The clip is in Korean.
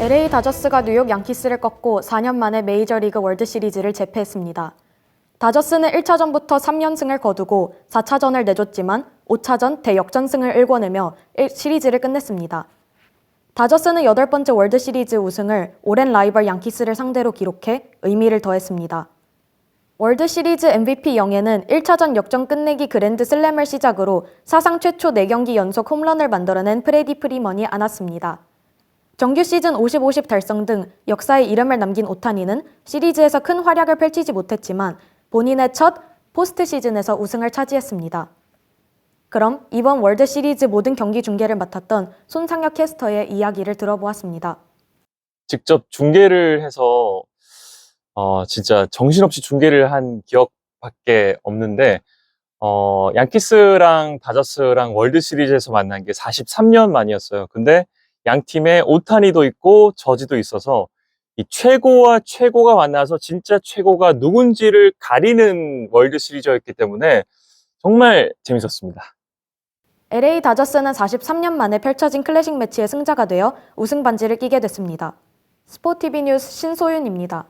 LA 다저스가 뉴욕 양키스를 꺾고 4년 만에 메이저리그 월드 시리즈를 재패했습니다. 다저스는 1차전부터 3연승을 거두고 4차전을 내줬지만 5차전 대역전승을 일궈내며 일- 시리즈를 끝냈습니다. 다저스는 여덟 번째 월드 시리즈 우승을 오랜 라이벌 양키스를 상대로 기록해 의미를 더했습니다. 월드 시리즈 MVP 영예는 1차전 역전 끝내기 그랜드 슬램을 시작으로 사상 최초 4경기 연속 홈런을 만들어낸 프레디 프리먼이 안았습니다. 정규 시즌 50-50 달성 등 역사의 이름을 남긴 오타니는 시리즈에서 큰 활약을 펼치지 못했지만 본인의 첫 포스트 시즌에서 우승을 차지했습니다. 그럼 이번 월드 시리즈 모든 경기 중계를 맡았던 손상혁 캐스터의 이야기를 들어보았습니다. 직접 중계를 해서 어, 진짜 정신없이 중계를 한 기억밖에 없는데 어, 양키스랑 다저스랑 월드 시리즈에서 만난 게 43년 만이었어요. 근데 양 팀에 오타니도 있고 저지도 있어서 이 최고와 최고가 만나서 진짜 최고가 누군지를 가리는 월드 시리즈였기 때문에 정말 재밌었습니다. LA 다저스는 43년 만에 펼쳐진 클래식 매치의 승자가 되어 우승 반지를 끼게 됐습니다. 스포티비 뉴스 신소윤입니다.